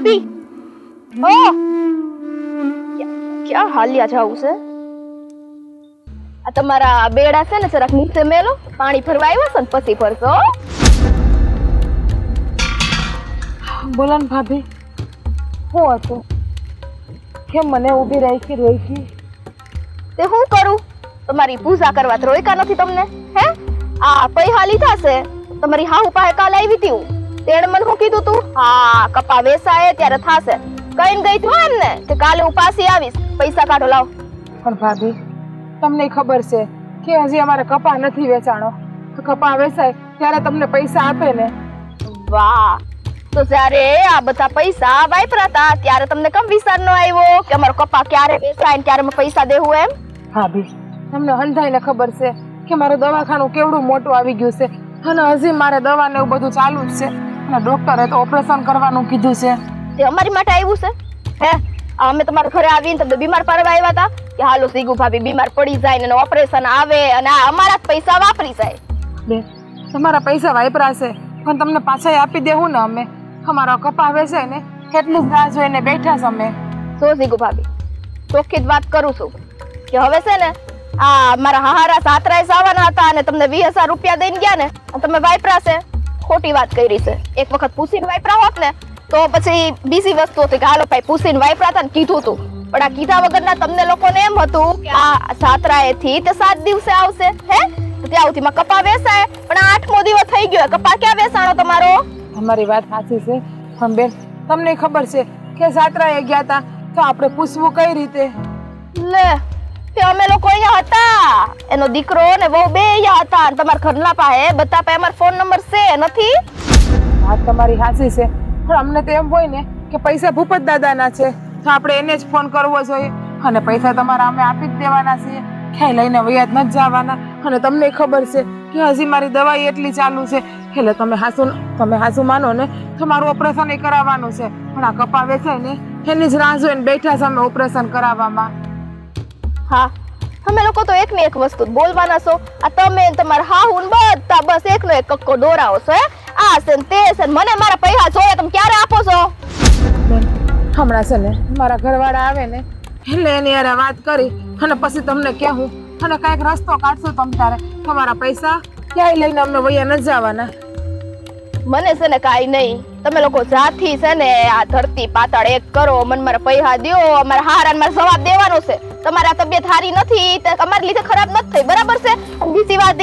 ભાભી ઓ ક્યાં- હાલ્યા જવું છે આ તમારા બેડા છે ને જરાક નીચે મેલો પાણી ભરવા આવ્યા છે ને પછી ભરશો બોલો ને ભાભી શું હતું કેમ મને ઊભી રાખી રોઈકી તે હું કરું તમારી પૂજા કરવા રોયકા નથી તમને હે આ પૈસા લીધા છે તમારી હાહુ પાસે કાલ આવી હતી હું. તેણે મને શું કીધું તું? હા કપા વેસાય ત્યારે થાશે. કઈને ગઈ તું એમને કે કાલે હું પાછી આવીશ. પૈસા કાઢો લાવ. પણ ભાભી તમને ખબર છે કે હજી અમારે કપા નથી વેચાણો. તો કપા વેચાય ત્યારે તમને પૈસા આપે ને? વાહ. તો જ્યારે આ બધા પૈસા વાપરાતા ત્યારે તમને કમ વિચાર ન આવ્યો કે અમારો કપા ક્યારે વેચાય ને ક્યારે પૈસા દેવું એમ? ભાભી તમને હંધાઈને ખબર છે કે મારું દવાખાનું કેવડું મોટું આવી ગયું છે અને હજી મારે દવા ને એવું બધું ચાલુ જ છે. અને ડોક્ટરે તો ઓપરેશન કરવાનું કીધું છે. તે અમારી માટે આવ્યું છે? હે આ અમે તમારા ઘરે આવીને તમને બીમાર પાડવા આવ્યા હતા કે હાલો સીગુ ભાભી બીમાર પડી જાય ને ઓપરેશન આવે અને આ અમારા જ પૈસા વાપરી જાય. બે તમારા પૈસા વાપરાશે પણ તમને પાછા આપી દેવું ને અમે. અમારો કપા છે ને કેટલું જ રાહ જોઈને બેઠા છે અમે. તો સીગુ ભાભી ચોખ્ખી જ વાત કરું છું કે હવે છે ને આ મારા હારા સાતરાય આવવાના હતા અને તમને વીસ હજાર રૂપિયા દઈને ગયા ને તમે વાપરાશે ખોટી વાત કરી છે. એક વખત પૂછીને વાપરા હોત ને તો પછી બીજી વસ્તુ હતી કે હાલો ભાઈ પૂછીને વાપરા હતા ને કીધું તું. પણ આ કીધા વગરના તમને લોકોને એમ હતું કે આ સાતરાએ થી તે સાત દિવસે આવશે હે? ત્યાં સુધીમાં કપા વેસાય. પણ આઠમો દિવસ થઈ ગયો. કપા ક્યાં વેસાણો તમારો? અમારી વાત સાચી છે. પણ બેન તમને ખબર છે કે સાતરાએ ગયા હતા તો આપણે પૂછવું કઈ રીતે? લે તે અમે લોકો અહીંયા હતા. એનો દીકરો ને બહુ બે અહીંયા હતા અને તમારા ઘરના પાસે. બધા પાસે અમારો ફોન નંબર છે, નથી? વાત તમારી સાચી છે. પણ અમને તો એમ હોય ને કે પૈસા ભૂપત દાદાના છે. તો આપણે એને જ ફોન કરવો જોઈએ. અને પૈસા તમારા અમે આપી જ દેવાના છીએ. ક્યાંય લઈને વૈયાદ નથી જવાના. અને તમને ખબર છે કે હજી મારી દવાઈ એટલી ચાલુ છે. એટલે તમે હાસુ તમે હાસુ માનો ને તો મારું ઓપરેશન એ કરાવવાનું છે. પણ આ કપા વેચાય ને, એની જ રાહ જોઈને બેઠા છે અમે ઓપરેશન કરાવવામાં. હા. તમે લોકો તો એક ને એક વસ્તુ બોલવાના છો. આ તમે તમારા હાહુ ને બધા બસ એકનો એક કક્કો દોરાવો છો હે? આ છે ને તે છે ને મને મારા પૈસા જોઈએ તમે ક્યારે આપો છો? હમણાં છે ને મારા ઘરવાળા આવે ને એટલે એની યાર વાત કરી અને પછી તમને કહેવું અને કાંઈક રસ્તો કાઢશો તમ તારે. તમારા પૈસા ક્યાંય લઈને અમને વૈયા ન જવાના. મને છે ને કાંઈ નહીં. તમે લોકો જાથી છે ને, આ ધરતી પાતાળ એક કરો, મન મારા પૈસા દ્યો, અમારા હારા મારે જવાબ દેવાનો છે. તમારા તબિયત સારી નથી અમારી લીધે ખરાબ નથી થઈ, બરાબર છે? બીજી વાત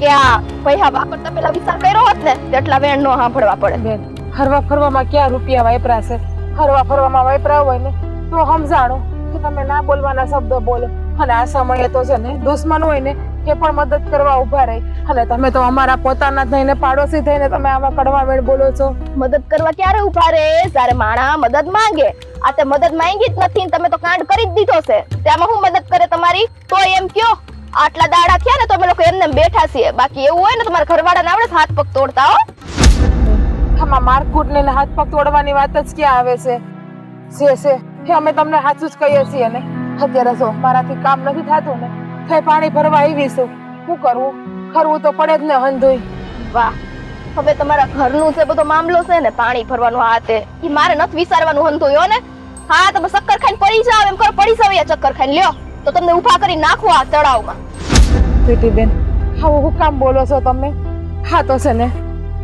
કે આ પૈસા વાપરતા પેલા વિચાર કર્યો હોત ને એટલા વેણ નો સાંભળવા પડે. બેન, હરવા ફરવામાં ક્યાં રૂપિયા વાપરાશે હરવા ફરવામાં વાપરા હોય ને, તો સમજાણો કે તમે ના બોલવાના શબ્દો બોલો. અને આ સમયે તો છે ને, દુશ્મન હોય ને એ પણ મદદ કરવા ઊભા રહી. અને તમે તો અમારા પોતાના થઈને પાડોશી થઈને તમે આવા કડવા વેણ બોલો છો. મદદ કરવા ક્યારે ઊભા રહે? જ્યારે માણા મદદ માંગે. આ તે મદદ માંગી જ નથી તમે તો કાંડ કરી જ દીધો છે. તેમાં હું મદદ કરે તમારી? તો એમ કયો. આટલા દાડા થયા ને તો અમે લોકો એમને બેઠા છીએ. બાકી એવું હોય ને તમારા ઘરવાળાને આવડે હાથ પગ તોડતા હો. આમાં મારકૂટ ને હાથ પગ તોડવાની વાત જ ક્યાં આવે છે? છે છે. અમે તમને સાચું જ કહીએ છીએ ને. અત્યારે જો મારાથી કામ નથી થતું ને. થઈ પાણી ભરવા આવીશું. શું કરવું? ખરવું તો પડે જ ને હંધોઈ વાહ હવે તમારા ઘરનું જે બધો મામલો છે ને પાણી ભરવાનું હાથે ઈ મારે નથી વિચારવાનું હંધોયો ને? હા તમે ચક્કર ખાઈને પડી જાવ એમ કરો પડી જાવ ચક્કર ખાઈને લ્યો. તો તમને ઊભા કરી નાખો આ તળાવમાં. બેન આવું હું કામ બોલો છો તમે? હા તો છે ને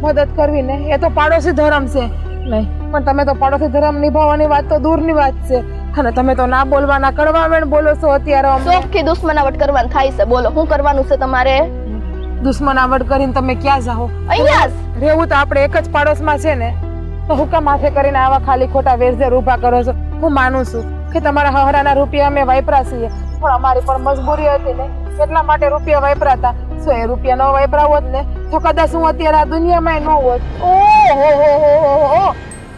મદદ કરવી ને એ તો પાડોશી ધર્મ છે. નહીં પણ તમે તો પાડોશી ધર્મ નિભાવવાની વાત તો દૂરની વાત છે. અને તમે તો ના બોલવાના કડવા વેણ બોલો છો અત્યારે. ચોખ્ખી દુશ્મનાવટ કરવાનું થાય છે બોલો. શું કરવાનું છે તમારે? દુશ્મનાવટ કરીને તમે ક્યાં જાઓ? અહીંયા રહેવું તો આપણે એક જ પાડોશમાં છે ને તો હું કામ માથે કરીને આવા ખાલી ખોટા વેરઝેર ઊભા કરો છો? હું માનું છું કે તમારા હહરાના રૂપિયા અમે વાપરા છીએ. પણ અમારી પણ મજબૂરી હતી ને. એટલા માટે રૂપિયા વાપરાતા. સો એ રૂપિયા ન વાપરાવો જ ને તો કદાચ હું અત્યારે આ દુનિયામાં ન હોત. ઓહો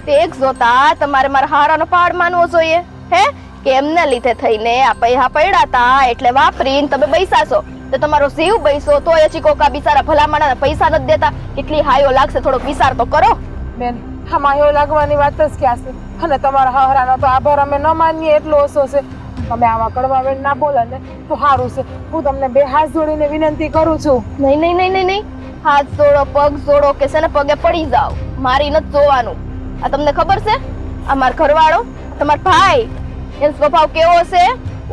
તે એક જોતા તમારે મારા હારાનો પાડ માનવો જોઈએ. હે? કે એમને લીધે થઈને આ પૈસા પડ્યા તા એટલે વાપરીને તમે બૈસાશો તો તમારો જીવ બૈસો તો એ ચીકોકા બિચારા ભલામણા પૈસા નથી દેતા. કેટલી હાયો લાગશે થોડોક વિચાર તો કરો. બેન હમાયો લાગવાની વાત જ ક્યાં છે? અને તમારા હહરાનો તો આભાર અમે ન માનીએ એટલો ઓછો છે. તમે આવા કડવા વેણ ના બોલે ને તો સારું છે. હું તમને બે હાથ જોડીને વિનંતી કરું છું. નહીં નહીં નહીં નહીં નહીં. હાથ જોડો પગ જોડો કે છે ને પગે પડી જાઓ. મારી નથી જોવાનું. આ તમને ખબર છે? આ મારો ઘરવાળો તમારો ભાઈ. એનો સ્વભાવ કેવો છે?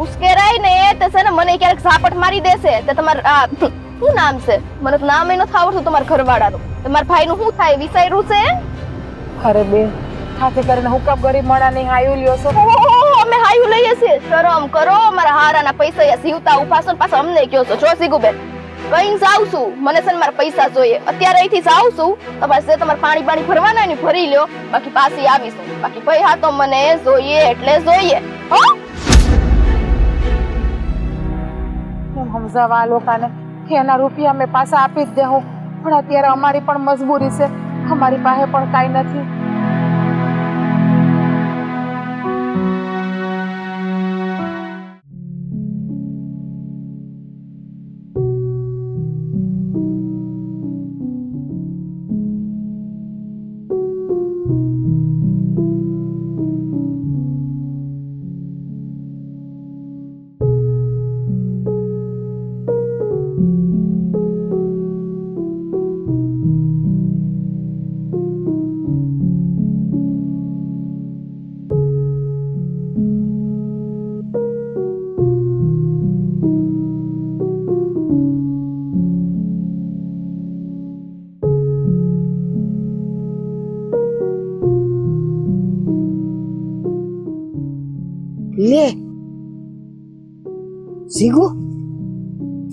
ઉશ્કેરાય ને તે છે ને મને ક્યારેક ઝાપટ મારી દેશે. તે તમાર શું નામ છે? મને તો નામ થાવ આવડતું તમારા ઘરવાળાનું. તમારા ભાઈનું શું થાય? વિચાર્યું છે? અરે બેન સાથે કરીને હું કામ ગરીબ માણાની હાયું લ્યો છો? અમે હાયુ લઈએ છીએ. શરમ કરો મારા હારાના પૈસા અહીંયા સીવતા ઊભા છો ને પાછા અમને કયો છો. જો સીગુબેન કઈ જાઉં છું. મને છે ને મારા પૈસા જોઈએ. અત્યારે અહીંથી જાઉં છું. તમારે જે તમારે પાણી પાણી ભરવાના ને ભરી લ્યો. બાકી પાછી આવીશું. બાકી પૈસા તો મને જોઈએ એટલે જોઈએ. હો? એમ સમજાવવા લોકોને? એના રૂપિયા અમે પાછા આપી જ દેહું. પણ અત્યારે અમારી પણ મજબૂરી છે. અમારી પાસે પણ કાંઈ નથી.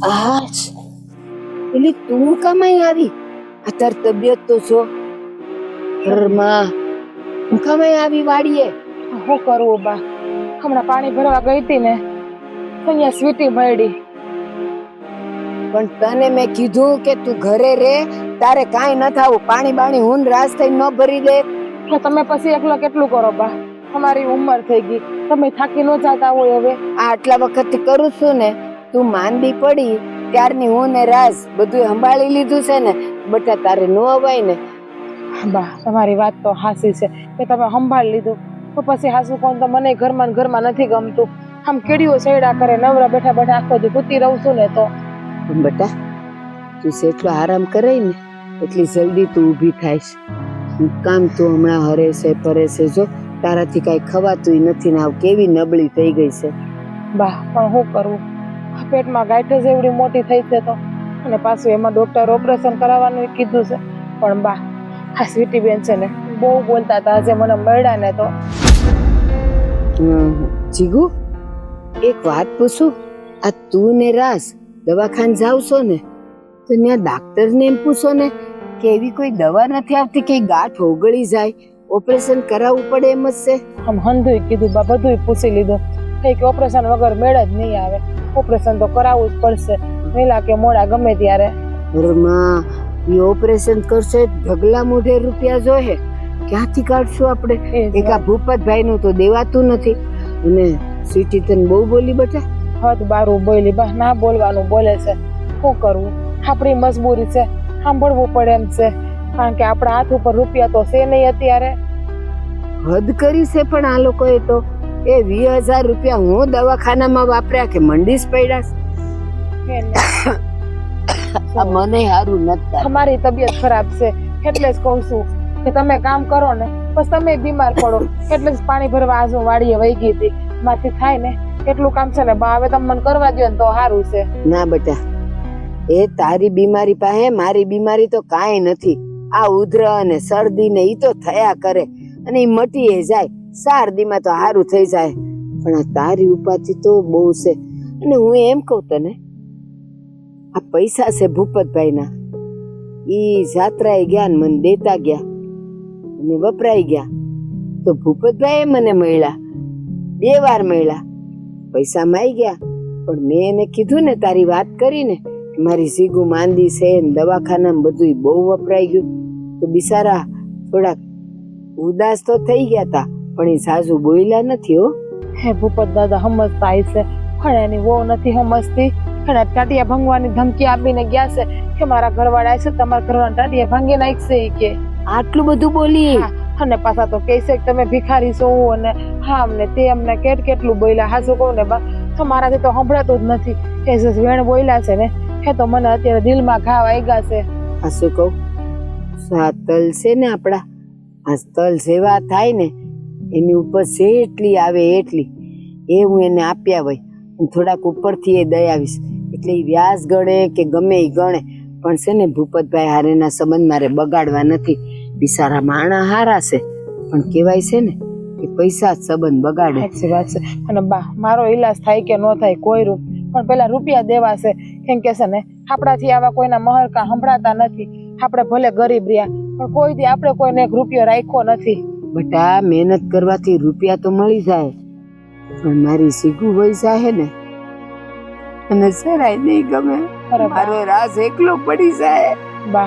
આશ એટલે તું કમાઈ આવી? આ તાર તબિયત તો છો ઘરમાં. હું કમાઈ આવી વાડીએ? શું કરવું બા? હમણાં પાણી ભરવા ગઈ હતી ને અહીંયા સ્વીટી મળી. પણ તને મેં કીધું કે તું ઘરે રે તારે કાંઈ ન થાવું. પાણી બાણી હું રાસ થઈ ન ભરી દે. તો તમે પછી એકલો કેટલું કરો બા? તમારી ઉંમર થઈ ગઈ. તમે થાકી ન જાતા હોય હવે. આ આટલા વખત કરું છું ને તું માંદી પડી ત્યારની હું ને રાજ બધું સંભાળી લીધું છે ને બટા તારે ન અવાય ને. બા તમારી વાત તો હાસી છે કે તમે સંભાળી લીધું. તો પછી હાસુ કોણ? તો મને ઘરમાં ને ઘરમાં નથી ગમતું. આમ કેડીઓ છેડા કરે નવરા બેઠા બેઠા આખો દી ભૂતી રહું છું ને તો. બેટા તું જેટલો આરામ કરે ને એટલી જલ્દી તું ઊભી થાઈશ કામ તું હમણાં હરે છે ફરે છે જો તારાથી કાંઈ ખવાતું નથી ને આવ કેવી નબળી થઈ ગઈ છે. બા પણ શું કરવું આ પેટમાં ગાંઠ જ એવડી મોટી થઈ છે તો. અને પાછું એમાં ડોક્ટર ઓપરેશન કરાવવાનું કીધું છે. પણ બા આ સ્વીટી બેન છે ને બહુ બોલતા હતા આજે મને મળ્યા ને તો. જીગુ એક વાત પૂછું? આ તું ને રાસ દવાખાને જાવ છો ને તો ત્યાં ડાક્ટરને એમ પૂછો ને કે એવી કોઈ દવા નથી આવતી કે ગાંઠ ઓગળી જાય? ઓપરેશન કરાવવું પડે એમ જ છે. આમ હંધુય કીધું બા બધુંય પૂછી લીધું. કે ઓપરેશન વગર મેળ જ નહીં આવે. ઓપરેશન તો કરાવવું જ પડશે. વહેલા કે મોડા ગમે ત્યારે. ઘરમાં એ ઓપરેશન કરશે ઢગલા મોઢે રૂપિયા જોઈએ ક્યાંથી કાઢશું આપણે? એક આ ભૂપતભાઈ નું તો દેવાતું નથી. અને સ્વીટી તને બહુ બોલી બેટા હદ બારું બોલી બા ના બોલવાનું બોલે છે. શું કરવું? આપણી મજબૂરી છે. સાંભળવું પડે એમ છે. કારણ કે આપણા હાથ ઉપર રૂપિયા તો છે નહીં અત્યારે. હદ કરી છે પણ આ લોકોએ તો. એ વીસ હજાર રૂપિયા હું દવાખાનામાં વાપર્યા કે મંડીસ પડ્યા. મને સારું નથી અમારી તબિયત ખરાબ છે. એટલે જ કહું છું કે તમે કામ કરો ને બસ તમે બીમાર પડો. એટલે જ પાણી ભરવા આજુ વાડીએ વહી ગઈ હતી. માથી થાય ને કેટલું કામ છે ને બા હવે તમે મને કરવા દો ને તો સારું છે. ના બેટા એ તારી બીમારી પાસે મારી બીમારી તો કાંઈ નથી. આ ઉધર અને શરદી ને એ તો થયા કરે. અને એ મટીએ જાય. શરદીમાં તો સારું થઈ જાય. પણ આ તારી ઉપાધિ તો બહુ છે. અને હું એમ કહું તને, આ પૈસા છે ભૂપતભાઈના. એ જાત્રાએ ગયા મને દેતા ગયા. અને વપરાઈ ગયા. તો ભૂપતભાઈએ મને મળ્યા. બે વાર મળ્યા. પૈસા માઈ ગયા. પણ મેં એને કીધું ને તારી વાત કરીને મારી સીગુ માંદી છે ને દવાખાનામાં બધું બહુ વપરાઈ ગયું. તો બિચારા થોડાક ઉદાસ તો થઈ ગયા તા. પણ એ સાસુ બોલ્યા નથી હો. હે ભૂપત દાદા સમજતા છે. પણ એની વહુ નથી સમજતી. અને ટાટિયા ભંગવાની ધમકી આપીને ગયા છે કે મારા ઘરવાળા છે તમારા ઘરવાળા ટાટિયા ભાંગી નાખશે એ કે. આટલું બધું બોલી. અને પાછા તો કહે છે કે તમે ભિખારી છો અને હા અમને તે અમને કેટ કેટલું બોલ્યા. હા શું કહું ને બા તો મારાથી તો સંભળાતું જ નથી. કે જે વેણ બોલ્યા છે ને એ તો મને અત્યારે દિલમાં ઘા વાગ્યા છે. આ શું કહું? સાતલ છે ને આપણા આ તલ સેવા થાય ને એની ઉપર જેટલી આવે એટલી. એ હું એને આપ્યા હોય. અને થોડાક ઉપરથી એ દઈ આવીશ. એટલે એ વ્યાસ ગણે કે ગમે એ ગણે. પણ છે ને, ભૂપતભાઈ હારેના સંબંધ મારે બગાડવા નથી. બિસારા માણા હારા છે. પણ કહેવાય છે ને કે પૈસા જ સંબંધ બગાડે. સાચી વાત છે. અને બા, મારો ઈલાજ થાય કે ન થાય કોઈ રૂપ. પણ પેલા રૂપિયા દેવા છે. કેમ કે છે ને, આપણાથી આવા કોઈના મહરકા સંભળાતા નથી. આપણે ભલે ગરીબ રહ્યા, પણ કોઈ દી આપણે કોઈને એક રૂપિયો રાખ્યો નથી. બટા મહેનત કરવાથી રૂપિયા તો મળી જાય. પણ મારી સીગુ વહી જાય ને. અને સરાય નહીં ગમે. મારો રાસ એકલો પડી જાય. બા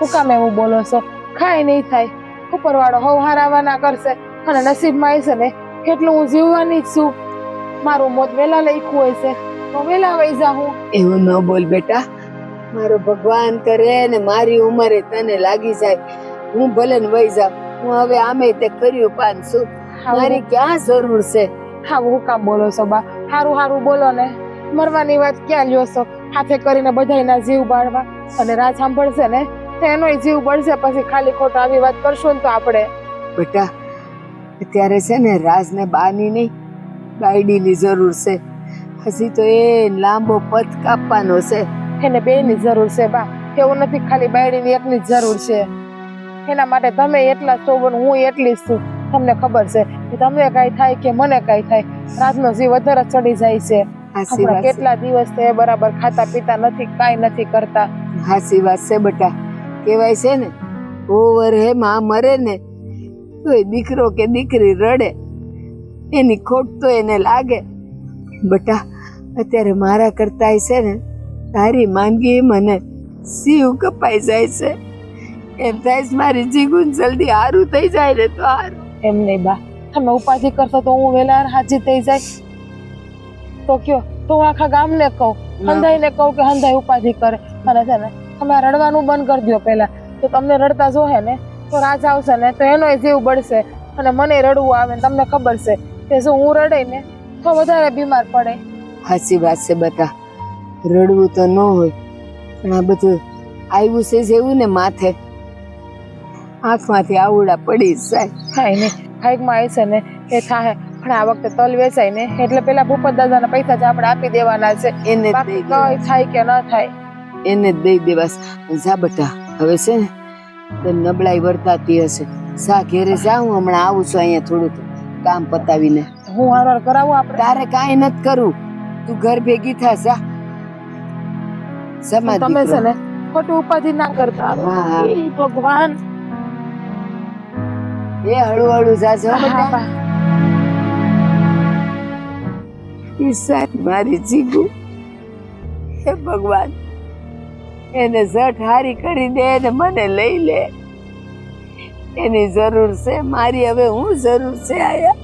હું કામ એવું બોલો છો? ખાય નહીં થાય. ઉપરવાળો હવ હારાવાના કરશે. અને નસીબમાં આવશે ને કેટલું હું જીવવાની જ છું. મારું મોત વેલા લખ્યું હોય છે. તો વેલા વહી જાઉં એવું ન બોલ બેટા. મારો ભગવાન કરે ને મારી ઉંમરે તને લાગી જાય. હું ભલે ને વહી જાઉં. હું હવે આમે તે કર્યું પાન છું મારી ક્યાં જરૂર છે? હા હું કામ બોલો છો બા? હારું હારું બોલો ને. મરવાની વાત ક્યાં લ્યો છો? હાથે કરીને બધાયના જીવ બાળવા અને રાજ સાંભળશે ને? એનોય જીવ બળશે પછી ખાલી ખોટા આવી વાત કરશો ને તો આપણે. બેટા અત્યારે છે ને રાજને બાની નહીં બાયડીની જરૂર છે. હજી તો એ લાંબો પથ કાપવાનો છે. એને બેની જરૂર છે બા. એવું નથી ખાલી બાયડીની એકની જરૂર છે. એના માટે તમે એટલા સોબન હું એટલી જ છું તમને ખબર છે. કે તમને કાંઈ થાય કે મને કાંઈ થાય રાતનો જીવ વધારે ચડી જાય છે. કેટલા દિવસ તે બરાબર ખાતા પીતા નથી કાંઈ નથી કરતા. હાસી વાત છે બટા. કહેવાય છે ને ઓવર હે માં મરે ને તો એ દીકરો કે દીકરી રડે. એની ખોટ તો એને લાગે. બટા અત્યારે મારા કરતા છે ને તારી માંદગી મને શિવ કપાઈ જાય છે. એમ થાય મારી જીગુન જલ્દી હારું થઈ જાય ને તો હારું. એમ નહીં બા. તમે ઉપાધિ કરશો તો હું વેલા હાજી થઈ જાય. તો કયો તો આખા ગામને કહું હંધાઈને કહું કે હંધાઈ ઉપાધિ કરે. અને છે ને તમે રડવાનું બંધ કરી દો પહેલા. તો તમને રડતા જોહે ને તો રાજ આવશે ને તો એનોય જીવ બળશે. અને મને રડવું આવે ને તમને ખબર છે કે જો હું રડે ને તો વધારે બીમાર પડે. હાચી વાત છે બધા રડવું તો ન હોય. પણ આ બધું આવ્યું છે જેવું ને માથે. આંખમાંથી આવડા પડી જાય. જાય ને નહીં. ખાઈકમાં છે ને એ થાય પણ આ વખતે તલ વેચાય ને એટલે પેલા ભૂપત દાદાના પૈસા જ આપણે આપી દેવાના છે. એને કઈ થાય કે ન થાય. એને જ દઈ દેવાસ જા બેટા હવે છે ને તે નબળાઈ વર્તાતી હશે. જા ઘેરે જા હું હમણાં આવું છું અહીંયા થોડુંક કામ પતાવીને. હું હરવાર કરાવું આપણે? તારે કાંઈ નથી કરવું. તું ઘર ભેગી થા જા. સમા તમે છે ને ખોટું ઉપાધિ ના કરતા. ભગવાન. એ હળુ હળુ જાજો બધા બેટા. મારી જીગુ. હે ભગવાન એને ઝટ હારી કરી દે ને મને લઈ લે. એની જરૂર છે મારી હવે હું જરૂર છે આયા?